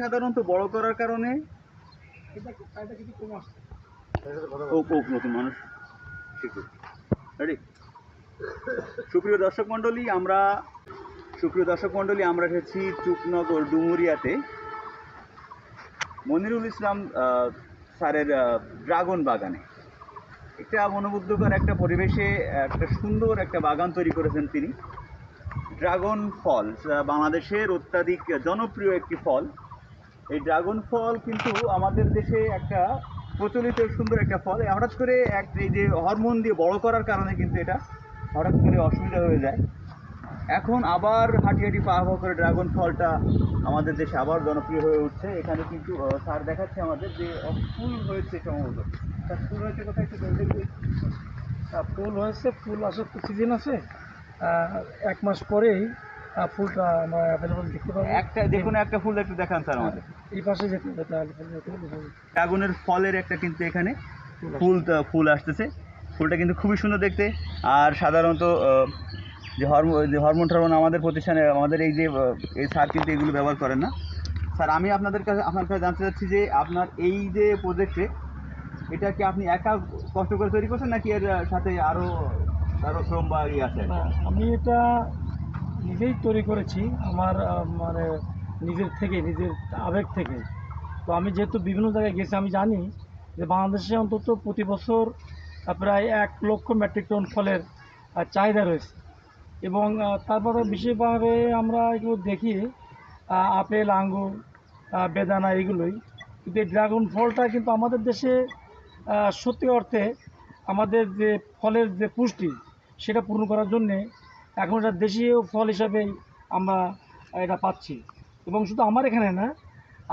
সাধারণত বড় করার কারণে নতুন মানুষ। রেডি সুপ্রিয় দর্শক মণ্ডলী আমরা সুপ্রিয় দর্শক মণ্ডলী আমরা এসেছি চুকনগর ডুমুরিয়াতে। মনিরুল ইসলাম আহ, স্যারের ড্রাগন বাগানে। একটা মনোমুগ্ধকর একটা পরিবেশে একটা সুন্দর একটা বাগান তৈরি করেছেন তিনি। ড্রাগন ফল বাংলাদেশের অত্যাধিক জনপ্রিয় একটি ফল। এই ড্রাগন ফল কিন্তু আমাদের দেশে একটা প্রচলিত সুন্দর একটা ফল। হঠাৎ করে এক এই যে হরমোন দিয়ে বড় করার কারণে কিন্তু এটা হঠাৎ করে অসুবিধা হয়ে যায়। এখন আবার হাঁটি হাঁটি পা পা করে ড্রাগন ফলটা আমাদের দেশে আবার জনপ্রিয় হয়ে উঠছে। এখানে কিন্তু স্যার দেখাচ্ছে আমাদের যে ফুল হয়েছে সম্ভবত। স্যার ফুল হয়েছে কোথায় একটু দেখি। আহ, ফুল হয়েছে ফুল আসার তো সিজন আছে এক মাস পরেই ফুলটা আমরা অ্যাভেলেবল দেখতে পাবো। একটা দেখুন একটা ফুল একটু দেখান স্যার আমাদের। এই পাশে যেতে হবে তাহলে ফুল দেখতে পাবো। ড্রাগনের ফলের একটা কিন্তু এখানে ফুল। ফুল ফুল আসতেছে। ফুলটা কিন্তু খুবই সুন্দর দেখতে। আর সাধারণত যে হরমোন যে হরমোন টরমোন আমাদের প্রতিষ্ঠানে আমাদের এই যে এই সার কিন্তু এগুলো ব্যবহার করেন না। স্যার আমি আপনাদের কাছে আপনার কাছে জানতে চাচ্ছি যে আপনার এই যে প্রজেক্টে এটা কি আপনি একা কষ্ট করে তৈরি করছেন নাকি এর সাথে আরও আরও শ্রম বা ইয়ে আছে? আমি এটা নিজেই তৈরি করেছি, আমার মানে নিজের থেকে, নিজের আবেগ থেকে। তো আমি যেহেতু বিভিন্ন জায়গায় গেছি, আমি জানি যে বাংলাদেশে অন্তত প্রতি বছর প্রায় এক লক্ষ মেট্রিক টন ফলের চাহিদা রয়েছে। এবং তারপরে বিশেষভাবে আমরা এগুলো দেখি আপেল, আঙ্গুর বেদানা এগুলোই। কিন্তু এই ড্রাগন ফলটা কিন্তু আমাদের দেশে সত্যি অর্থে আমাদের যে ফলের যে পুষ্টি, সেটা পূরণ করার জন্যে এখন এটা দেশীয় ফল হিসাবেই আমরা এটা পাচ্ছি। এবং শুধু আমার এখানে না,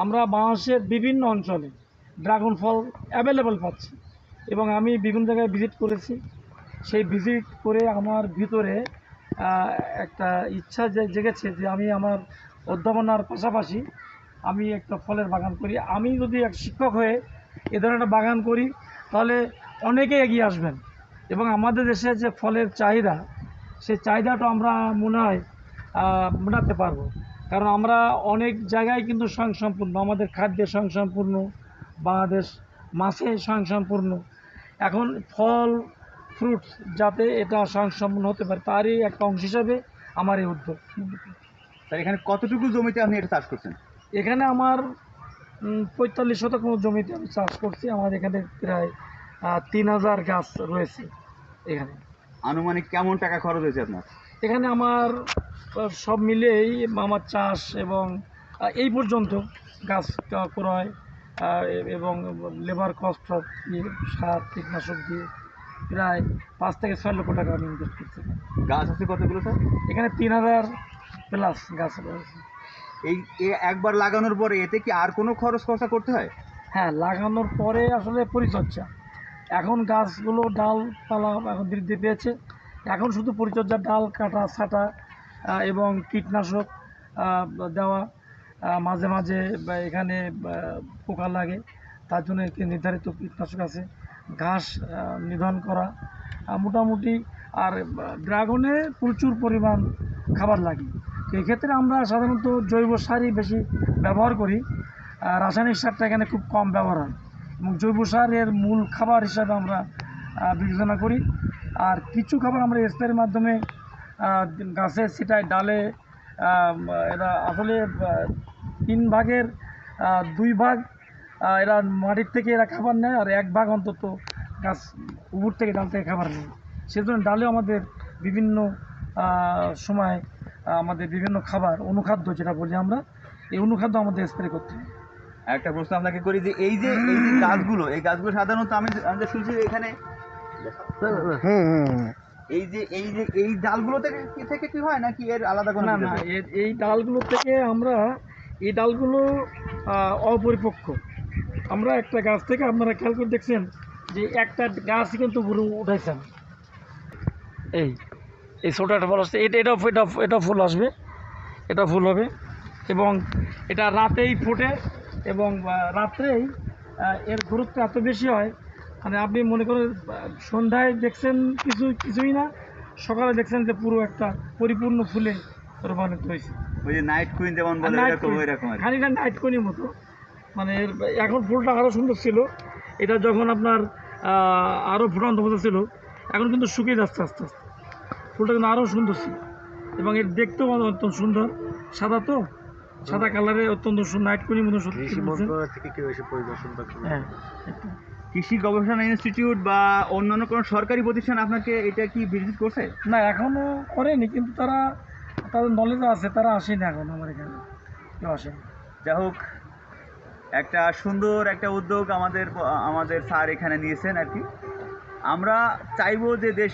আমরা বাংলাদেশের বিভিন্ন অঞ্চলে ড্রাগন ফল অ্যাভেলেবেল পাচ্ছি। এবং আমি বিভিন্ন জায়গায় ভিজিট করেছি। সেই ভিজিট করে আমার ভিতরে একটা ইচ্ছা জেগেছে যে আমি আমার অধ্যাপনার পাশাপাশি আমি একটা ফলের বাগান করি। আমি যদি এক শিক্ষক হয়ে এ ধরনের একটা বাগান করি, তাহলে অনেকে এগিয়ে আসবেন। এবং আমাদের দেশে যে ফলের চাহিদা সেই চাহিদাটা আমরা মনে হয় মেটাতে পারব। কারণ আমরা অনেক জায়গায় কিন্তু স্বয়ংসম্পূর্ণ আমাদের খাদ্যে স্বয়ংসম্পূর্ণ বাংলাদেশ মাছে স্বয়ংসম্পূর্ণ। এখন ফল ফ্রুটস যাতে এটা স্বয়ংসম্পূর্ণ হতে পারে তারই একটা অংশ হিসাবে আমার এই উদ্যোগ। স্যার এখানে কতটুকু জমিতে আপনি এটা চাষ করছেন? এখানে আমার পঁয়তাল্লিশ শতক মতো জমিতে আমি চাষ করছি। আমার এখানে প্রায় তিন হাজার গাছ রয়েছে এখানে। আনুমানিক কেমন টাকা খরচ হয়েছে আপনার? এখানে আমার সব মিলেই আমার চাষ এবং এই পর্যন্ত গাছ ক্রয় এবং লেবার কস্ট দিয়ে সার কীটনাশক দিয়ে প্রায় পাঁচ থেকে ছয় লক্ষ টাকা আমি ইনভেস্ট করছি। গাছ আছে কতগুলো স্যার? এখানে তিন হাজার প্লাস গাছ রয়েছে। এই একবার লাগানোর পরে এতে কি আর কোনো খরচ খরচা করতে হয়? হ্যাঁ লাগানোর পরে আসলে পরিচর্যা। এখন গাছগুলো ডালপালা এখন বৃদ্ধি পেয়েছে। এখন শুধু পরিচর্যা ডাল, কাটা, ছাটা এবং কীটনাশক দেওয়া মাঝে মাঝে এখানে পোকা লাগে। তার জন্য একটি নির্ধারিত কীটনাশক আছে। ঘাস নিধন করা মোটামুটি। আর, ড্রাগনে প্রচুর পরিমাণ খাবার লাগে। এক্ষেত্রে আমরা সাধারণত জৈব সারই বেশি ব্যবহার করি। রাসায়নিক সারটা এখানে খুব কম ব্যবহার হয়। এবং জৈব সারের মূল খাবার হিসাবে আমরা বিবেচনা করি। আর কিছু খাবার আমরা স্প্রের মাধ্যমে গাছে সেটাই ডালে এরা আসলে তিন ভাগের দুই ভাগ এরা মাটির থেকে এরা খাবার নেয় আর এক ভাগ অন্তত গাছ উপর থেকে ডাল থেকে খাবার নেয়। সেজন্য ডালেও আমাদের বিভিন্ন সময় আমাদের বিভিন্ন খাবার, অনুখাদ্য যেটা বলি আমরা, এই অনুখাদ্য আমাদের স্প্রে করতে হয়। একটা প্রশ্ন আপনাকে করি যে এই যে এই যে গাছগুলো এই গাছগুলো সাধারণত আমি আমি যে শুনছি এখানে এই যে এই যে এই ডালগুলো থেকে কি থেকে কি হয় নাকি এর আলাদা কোনো না না এর- এই ডালগুলো থেকে আমরা এই ডালগুলো অপরিপক্ক। আমরা একটা গাছ থেকে আপনারা খেয়াল করে দেখছেন যে একটা গাছ কিন্তু পুরো উঠাইছেন। এই এই ছোটো একটা ফল আসছে। এটা এটা এটা এটা ফুল আসবে। এটা ফুল হবে এবং এটা রাতেই ফোটে। এবং রাত্রেই এর গুরুত্ব এত বেশি হয় মানে আপনি মনে করেন সন্ধ্যায় দেখছেন কিছু কিছুই না সকালে দেখছেন যে পুরো একটা পরিপূর্ণ ফুলে রূপান্তরিত হয়েছে। ওই যে নাইট কুইন যেমন বলে এরকম। এরকম। খানিকটা নাইট কোনির মতো। মানে এর- এখন ফুলটা আরও সুন্দর ছিল। এটা যখন আপনার আরও ফুটান্ত মতো ছিল এখন কিন্তু শুকিয়ে যাচ্ছে আস্তে আস্তে। ফুলটা কিন্তু আরও সুন্দর ছিল। এবং এর দেখতেও অত্যন্ত সুন্দর। সাদা তো? সাদা কালারে অত্যন্ত সুন্দর নাইট কোনির মতো কৃষি। মন্ত্রণালয় থেকে কেউ এসে পরিদর্শন করছে হ্যাঁ কৃষি গবেষণা ইনস্টিটিউট বা অন্যান্য কোনো সরকারি প্রতিষ্ঠান আপনাকে এটা কি ভিজিট করছে? না এখনও করেনি কিন্তু তারা তাদের নলেজ আছে তারা আসেনি এখন আমার এখানে। কেউ আসেনি। যাই হোক একটা সুন্দর একটা উদ্যোগ আমাদের আমাদের স্যার এখানে নিয়েছেন আর কি। আমরা চাইব যে দেশে